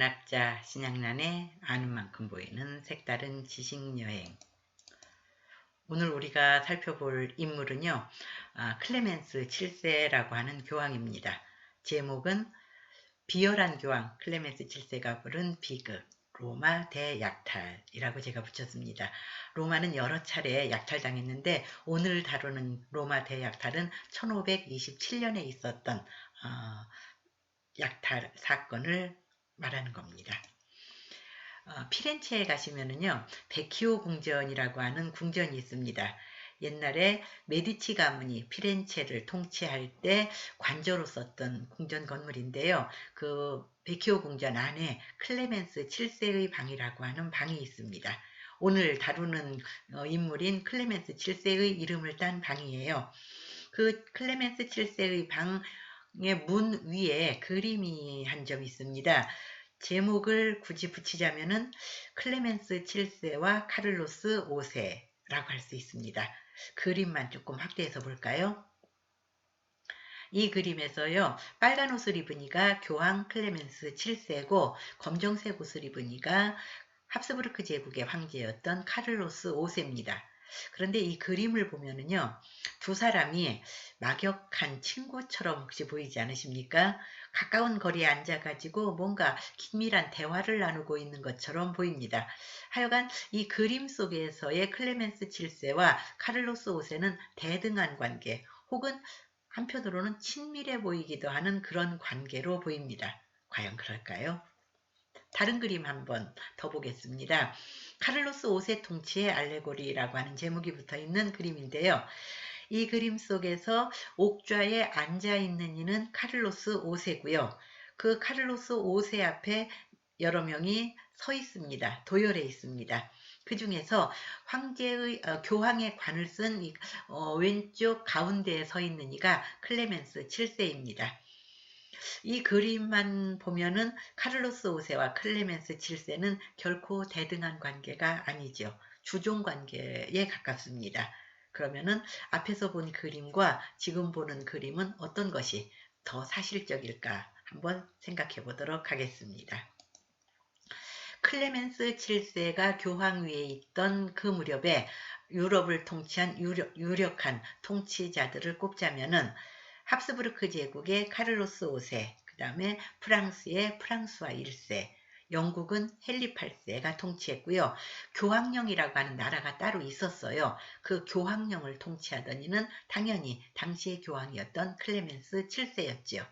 문학자 신양란의 아는 만큼 보이는 색다른 지식여행 오늘 우리가 살펴볼 인물은요 아, 클레멘스 7세라고 하는 교황입니다. 제목은 비열한 교황 클레멘스 7세가 부른 비극 로마 대약탈이라고 제가 붙였습니다. 로마는 여러 차례 약탈당했는데 오늘 다루는 로마 대약탈은 1527년에 있었던 어, 약탈 사건을 말하는 겁니다. 어, 피렌체에 가시면은요, 베키오 궁전이라고 하는 궁전이 있습니다. 옛날에 메디치 가문이 피렌체를 통치할 때 관저로 썼던 궁전 건물인데요. 그 베키오 궁전 안에 클레멘스 7세의 방이라고 하는 방이 있습니다. 오늘 다루는 어, 인물인 클레멘스 7세의 이름을 딴 방이에요. 그 클레멘스 7세의 방의 문 위에 그림이 한 점 있습니다. 제목을 굳이 붙이자면은 클레멘스 7세와 카를로스 5세라고 할 수 있습니다. 그림만 조금 확대해서 볼까요? 이 그림에서요. 빨간 옷을 입은 이가 교황 클레멘스 7세고 검정색 옷을 입은 이가 합스부르크 제국의 황제였던 카를로스 5세입니다. 그런데 이 그림을 보면은요, 두 사람이 막역한 친구처럼 혹시 보이지 않으십니까? 가까운 거리에 앉아가지고 뭔가 긴밀한 대화를 나누고 있는 것처럼 보입니다. 하여간 이 그림 속에서의 클레멘스 7세와 카를로스 5세는 대등한 관계 혹은 한편으로는 친밀해 보이기도 하는 그런 관계로 보입니다. 과연 그럴까요? 다른 그림 한번 더 보겠습니다. 카를로스 5세 통치의 알레고리라고 하는 제목이 붙어 있는 그림인데요. 이 그림 속에서 옥좌에 앉아 있는 이는 카를로스 5세고요. 그 카를로스 5세 앞에 여러 명이 서 있습니다. 도열해 있습니다. 그 중에서 황제의 어, 교황의 관을 쓴 이, 어, 왼쪽 가운데에 서 있는 이가 클레멘스 7세입니다. 이 그림만 보면은 카를로스 5세와 클레멘스 7세는 결코 대등한 관계가 아니죠. 주종 관계에 가깝습니다. 그러면은 앞에서 본 그림과 지금 보는 그림은 어떤 것이 더 사실적일까 한번 생각해 보도록 하겠습니다. 클레멘스 7세가 교황 위에 있던 그 무렵에 유럽을 통치한 유력, 유력한 통치자들을 꼽자면은 합스부르크 제국의 카를로스 5세, 그 다음에 프랑스의 프랑스와 1세, 영국은 헨리 8세가 통치했고요. 교황령이라고 하는 나라가 따로 있었어요. 그 교황령을 통치하던 이는 당연히 당시의 교황이었던 클레멘스 7세였지요.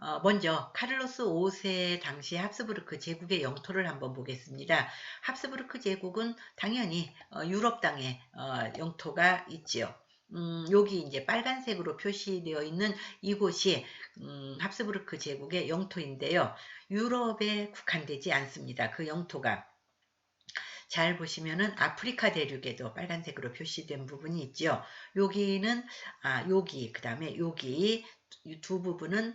어, 먼저 카를로스 5세 당시 합스부르크 제국의 영토를 한번 보겠습니다. 합스부르크 제국은 당연히 어, 유럽 땅에 어, 영토가 있지요. 음, 여기 이제 빨간색으로 표시되어 있는 이곳이 음, 합스부르크 제국의 영토인데요. 유럽에 국한되지 않습니다. 그 영토가. 잘 보시면은 아프리카 대륙에도 빨간색으로 표시된 부분이 있죠. 여기는 아 여기 그 다음에 여기 두 부분은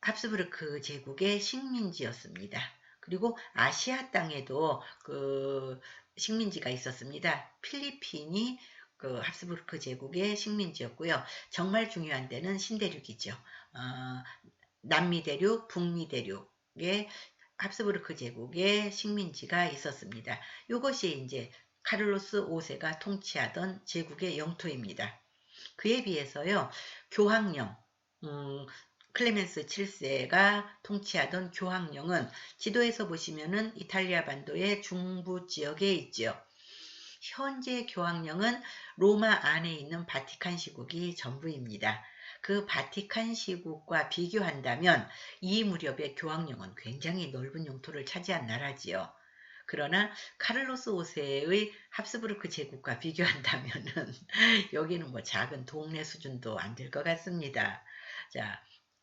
합스부르크 제국의 식민지였습니다. 그리고 아시아 땅에도 그 식민지가 있었습니다. 필리핀이 그 합스부르크 제국의 식민지였고요. 정말 중요한 데는 신대륙이죠. 어, 남미 대륙, 북미 대륙에 합스부르크 제국의 식민지가 있었습니다. 이것이 이제 카를로스 5세가 통치하던 제국의 영토입니다. 그에 비해서요, 교황령, 음, 클레멘스 7세가 통치하던 교황령은 지도에서 보시면은 이탈리아 반도의 중부 지역에 있죠. 현재 교황령은 로마 안에 있는 바티칸 시국이 전부입니다. 그 바티칸 시국과 비교한다면 이 무렵의 교황령은 굉장히 넓은 영토를 차지한 나라지요. 그러나 카를로스 5세의 합스부르크 제국과 비교한다면 여기는 뭐 작은 동네 수준도 안 될 것 같습니다. 자,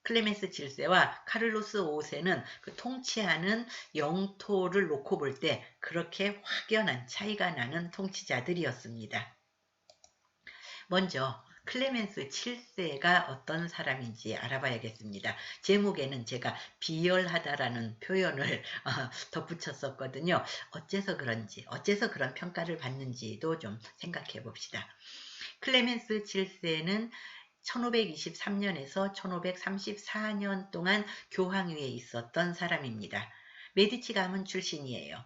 클레멘스 7세와 카를로스 5세는 그 통치하는 영토를 놓고 볼 때 그렇게 확연한 차이가 나는 통치자들이었습니다. 먼저 클레멘스 7세가 어떤 사람인지 알아봐야겠습니다. 제목에는 제가 비열하다라는 표현을 어, 덧붙였었거든요. 어째서 그런지, 어째서 그런 평가를 받는지도 좀 생각해 봅시다. 클레멘스 7세는 1523년에서 1534년 동안 교황위에 있었던 사람입니다. 메디치 가문 출신이에요.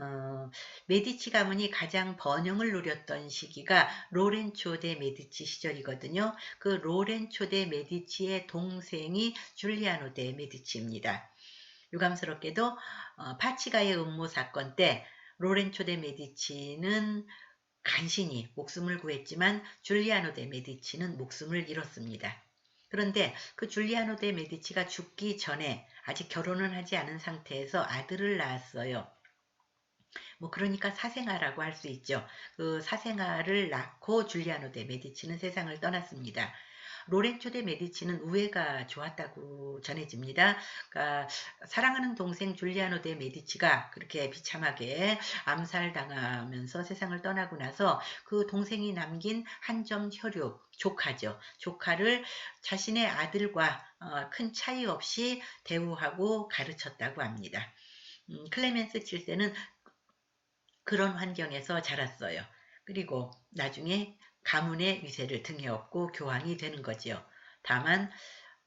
어, 메디치 가문이 가장 번영을 누렸던 시기가 로렌초 데 메디치 시절이거든요. 그 로렌초 데 메디치의 동생이 줄리아노 데 메디치입니다. 유감스럽게도 어, 파치가의 음모 사건 때 로렌초 데 메디치는 간신히 목숨을 구했지만 줄리아노 데 메디치는 목숨을 잃었습니다. 그런데 그 줄리아노 데 메디치가 죽기 전에 아직 결혼을 하지 않은 상태에서 아들을 낳았어요. 뭐 그러니까 사생아라고 할 수 있죠. 그 사생아를 낳고 줄리아노 데 메디치는 세상을 떠났습니다. 로렌초 데 메디치는 우애가 좋았다고 전해집니다. 그러니까 사랑하는 동생 줄리아노 데 메디치가 그렇게 비참하게 암살당하면서 세상을 떠나고 나서 그 동생이 남긴 한 점 혈육, 조카죠. 조카를 자신의 아들과 어, 큰 차이 없이 대우하고 가르쳤다고 합니다. 음, 클레멘스 7세는 그런 환경에서 자랐어요. 그리고 나중에 가문의 위세를 등에 업고 교황이 되는 거지요. 다만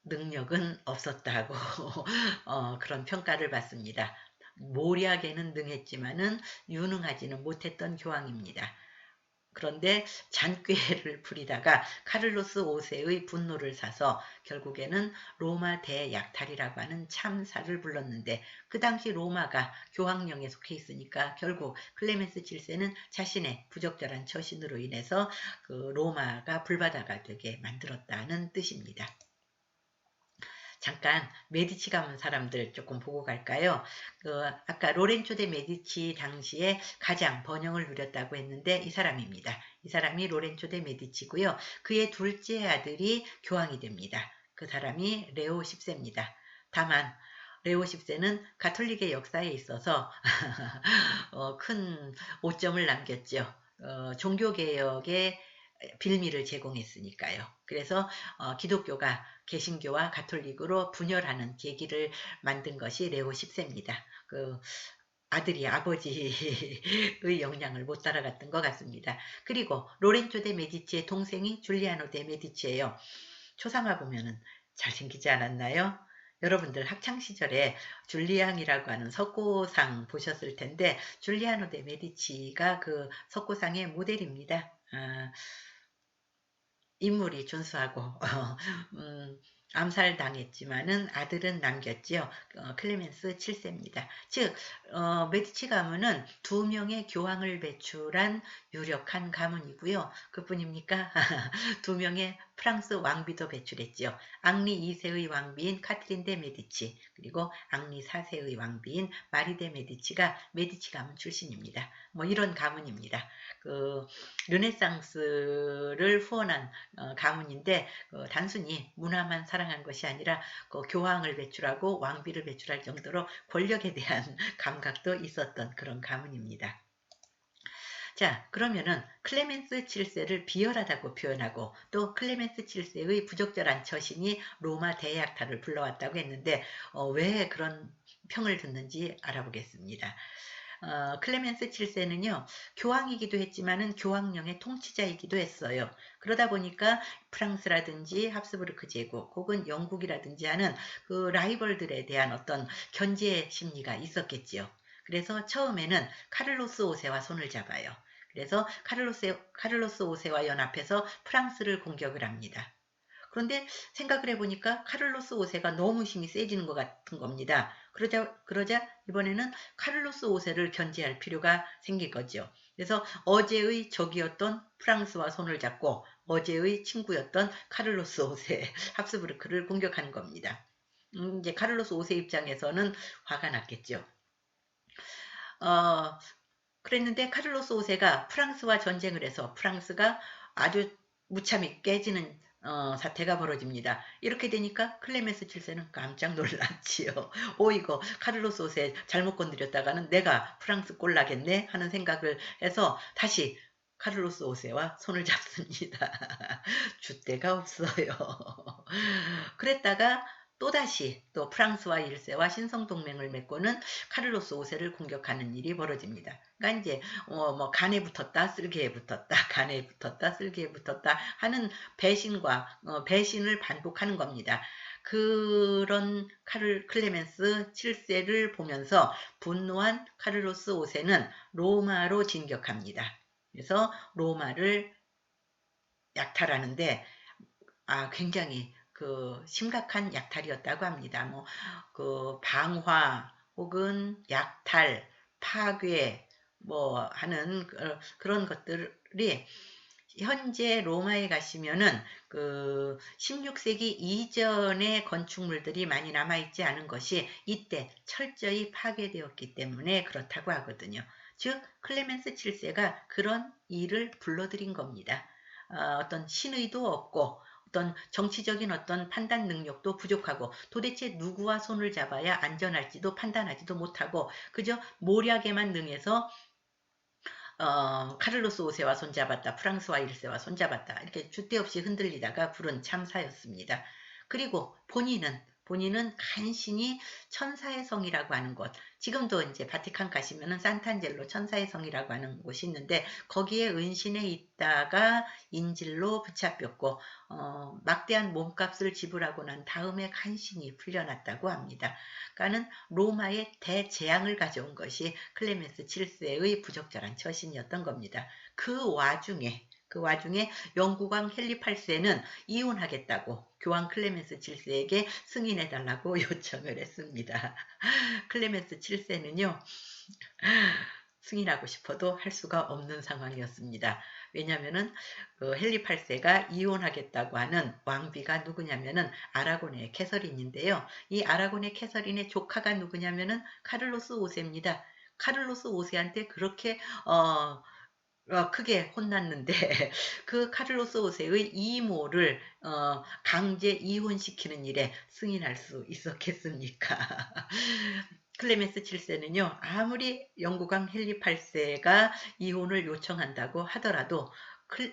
능력은 없었다고 어, 그런 평가를 받습니다. 모략에는 능했지만은 유능하지는 못했던 교황입니다. 그런데 잔꾀를 부리다가 카를로스 5세의 분노를 사서 결국에는 로마 대약탈이라고 하는 참사를 불렀는데 그 당시 로마가 교황령에 속해 있으니까 결국 클레멘스 7세는 자신의 부적절한 처신으로 인해서 그 로마가 불바다가 되게 만들었다는 뜻입니다. 잠깐 메디치 가문 사람들 조금 보고 갈까요? 그 아까 로렌초 데 메디치 당시에 가장 번영을 누렸다고 했는데 이 사람입니다. 이 사람이 로렌초 데 메디치고요. 그의 둘째 아들이 교황이 됩니다. 그 사람이 레오 10세입니다. 다만 레오 10세는 가톨릭의 역사에 있어서 어, 큰 오점을 남겼죠. 어, 종교개혁의 빌미를 제공했으니까요. 그래서 어, 기독교가 개신교와 가톨릭으로 분열하는 계기를 만든 것이 레오 10세입니다. 그 아들이 아버지의 영향을 못 따라갔던 것 같습니다. 그리고 로렌조 데 메디치의 동생이 줄리아노 데 메디치예요. 초상화 보면은 잘생기지 않았나요? 여러분들 학창시절에 줄리앙이라고 하는 석고상 보셨을 텐데 줄리아노 데 메디치가 그 석고상의 모델입니다. 아, 인물이 준수하고 어, 음, 암살당했지만은 아들은 남겼지요. 어, 클레멘스 7세입니다. 즉 어, 메디치 가문은 두 명의 교황을 배출한 유력한 가문이고요. 그뿐입니까? 두 명의 프랑스 왕비도 배출했지요. 앙리 2세의 왕비인 카트린 데 메디치 그리고 앙리 4세의 왕비인 마리 데 메디치가 메디치 가문 출신입니다. 뭐 이런 가문입니다. 그 르네상스를 후원한 어, 가문인데 그 단순히 문화만 사랑한 것이 아니라 그 교황을 배출하고 왕비를 배출할 정도로 권력에 대한 감각도 있었던 그런 가문입니다. 자 그러면은 클레멘스 7세를 비열하다고 표현하고 또 클레멘스 7세의 부적절한 처신이 로마 대약탈을 불러왔다고 했는데 어, 왜 그런 평을 듣는지 알아보겠습니다. 어, 클레멘스 7세는요 교황이기도 했지만은 교황령의 통치자이기도 했어요. 그러다 보니까 프랑스라든지 합스부르크 제국 혹은 영국이라든지 하는 그 라이벌들에 대한 어떤 견제 심리가 있었겠지요. 그래서 처음에는 카를로스 5세와 손을 잡아요. 그래서 카를로스, 카를로스 5세와 연합해서 프랑스를 공격을 합니다. 그런데 생각을 해보니까 카를로스 5세가 너무 힘이 세지는 것 같은 겁니다. 그러자, 그러자 이번에는 카를로스 5세를 견제할 필요가 생긴 거죠. 그래서 어제의 적이었던 프랑스와 손을 잡고 어제의 친구였던 카를로스 5세 합스부르크를 공격하는 겁니다. 음, 이제 카를로스 5세 입장에서는 화가 났겠죠. 어, 그랬는데 카를로스 5세가 프랑스와 전쟁을 해서 프랑스가 아주 무참히 깨지는 어, 사태가 벌어집니다. 이렇게 되니까 클레멘스 7세는 깜짝 놀랐지요. 오 이거 카를로스 5세 잘못 건드렸다가는 내가 프랑스 꼴 나겠네 하는 생각을 해서 다시 카를로스 5세와 손을 잡습니다. 줏대가 없어요. 그랬다가 또다시 또 프랑스와 1세와 신성동맹을 맺고는 카를로스 5세를 공격하는 일이 벌어집니다. 그러니까 이제 어, 뭐 간에 붙었다 쓸개에 붙었다 간에 붙었다 쓸개에 붙었다 하는 배신과 어, 배신을 반복하는 겁니다. 그런 카를 클레멘스 7세를 보면서 분노한 카를로스 5세는 로마로 진격합니다. 그래서 로마를 약탈하는데 아 굉장히 그 심각한 약탈이었다고 합니다. 뭐 그 방화 혹은 약탈, 파괴 뭐 하는 그런 것들이 현재 로마에 가시면은 그 16세기 이전의 건축물들이 많이 남아있지 않은 것이 이때 철저히 파괴되었기 때문에 그렇다고 하거든요. 즉 클레멘스 7세가 그런 일을 불러들인 겁니다. 어, 어떤 신의도 없고 어떤 정치적인 어떤 판단 능력도 부족하고 도대체 누구와 손을 잡아야 안전할지도 판단하지도 못하고 그저 모략에만 능해서 어, 카를로스 5세와 손잡았다. 프랑스와 1세와 손잡았다. 이렇게 주대 없이 흔들리다가 부른 참사였습니다. 그리고 본인은 본인은 간신히 천사의 성이라고 하는 곳. 지금도 이제 바티칸 가시면은 산탄젤로 천사의 성이라고 하는 곳이 있는데 거기에 은신해 있다가 인질로 붙잡혔고 어, 막대한 몸값을 지불하고 난 다음에 간신히 풀려났다고 합니다. 그러니까는 로마의 대재앙을 가져온 것이 클레멘스 7세의 부적절한 처신이었던 겁니다. 그 와중에 그 와중에 영국왕 헨리 8세는 이혼하겠다고 교황 클레멘스 7세에게 승인해달라고 요청을 했습니다. 클레멘스 7세는요. 승인하고 싶어도 할 수가 없는 상황이었습니다. 왜냐하면 그 헨리 8세가 이혼하겠다고 하는 왕비가 누구냐면은 아라곤의 캐서린인데요. 이 아라곤의 캐서린의 조카가 누구냐면은 카를로스 5세입니다. 카를로스 5세한테 그렇게 어 어, 크게 혼났는데 그 카를로스 5세의 이모를 어, 강제 이혼시키는 일에 승인할 수 있었겠습니까? 클레멘스 7세는요 아무리 영국왕 헨리 8세가 이혼을 요청한다고 하더라도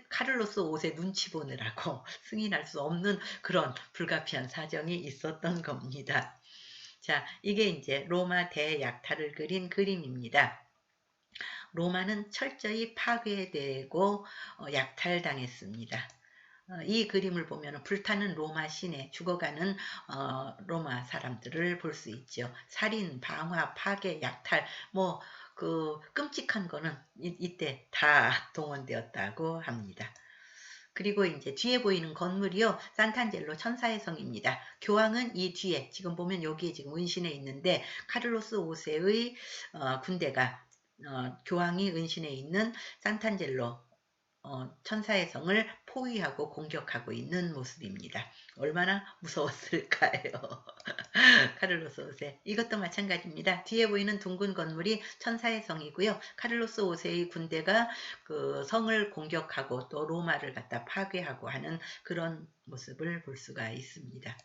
카를로스 5세 눈치 보느라고 승인할 수 없는 그런 불가피한 사정이 있었던 겁니다. 자, 이게 이제 로마 대약탈을 그린 그림입니다. 로마는 철저히 파괴되고 어, 약탈당했습니다. 어, 이 그림을 보면 불타는 로마 시내 죽어가는 어, 로마 사람들을 볼 수 있죠. 살인, 방화, 파괴, 약탈 뭐 그 끔찍한 거는 이, 때다 동원되었다고 합니다. 그리고 이제 뒤에 보이는 건물이요. 산탄젤로 천사의 성입니다. 교황은 이 뒤에 지금 보면 여기에 지금 은신해 있는데 카를로스 5세의 어, 군대가 어, 교황이 은신해 있는 산탄젤로 어, 천사의 성을 포위하고 공격하고 있는 모습입니다. 얼마나 무서웠을까요? 카를로스 5세. 이것도 마찬가지입니다. 뒤에 보이는 둥근 건물이 천사의 성이고요. 카를로스 5세의 군대가 그 성을 공격하고 또 로마를 갖다 파괴하고 하는 그런 모습을 볼 수가 있습니다.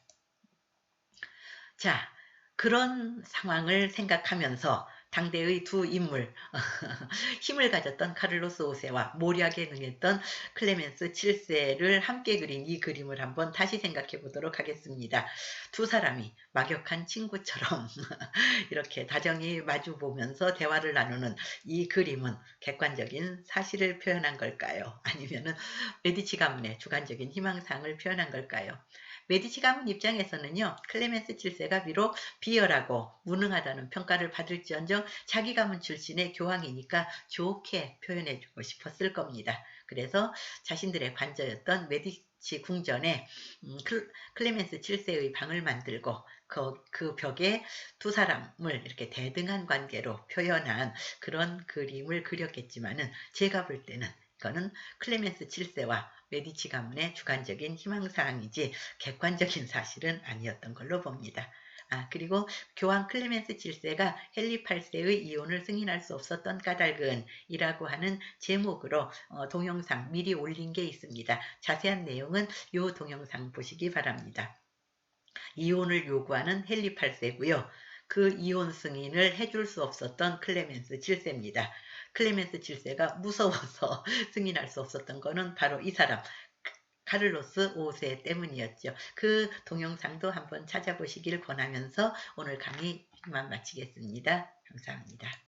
자, 그런 상황을 생각하면서 당대의 두 인물 힘을 가졌던 카를로스 5세와 모략에 능했던 클레멘스 7세를 함께 그린 이 그림을 한번 다시 생각해 보도록 하겠습니다. 두 사람이 막역한 친구처럼 이렇게 다정히 마주 보면서 대화를 나누는 이 그림은 객관적인 사실을 표현한 걸까요? 아니면 메디치 가문의 주관적인 희망상을 표현한 걸까요? 메디치 가문 입장에서는요. 클레멘스 7세가 비록 비열하고 무능하다는 평가를 받을지언정 자기 가문 출신의 교황이니까 좋게 표현해주고 싶었을 겁니다. 그래서 자신들의 관저였던 메디치 궁전에 음, 클레멘스 7세의 방을 만들고 그, 그 벽에 두 사람을 이렇게 대등한 관계로 표현한 그런 그림을 그렸겠지만은 제가 볼 때는 이거는 클레멘스 7세와 메디치 가문의 주관적인 희망사항이지 객관적인 사실은 아니었던 걸로 봅니다. 아, 그리고 교황 클레멘스 7세가 헨리 8세의 이혼을 승인할 수 없었던 까닭은 이라고 하는 제목으로 어, 동영상 미리 올린 게 있습니다. 자세한 내용은 이 동영상 보시기 바랍니다. 이혼을 요구하는 헨리 8세고요. 그 이혼 승인을 해줄 수 없었던 클레멘스 7세입니다. 클레멘스 7세가 무서워서 승인할 수 없었던 것은 바로 이 사람 카를로스 5세 때문이었죠. 그 동영상도 한번 찾아보시길 권하면서 오늘 강의 이만 마치겠습니다. 감사합니다.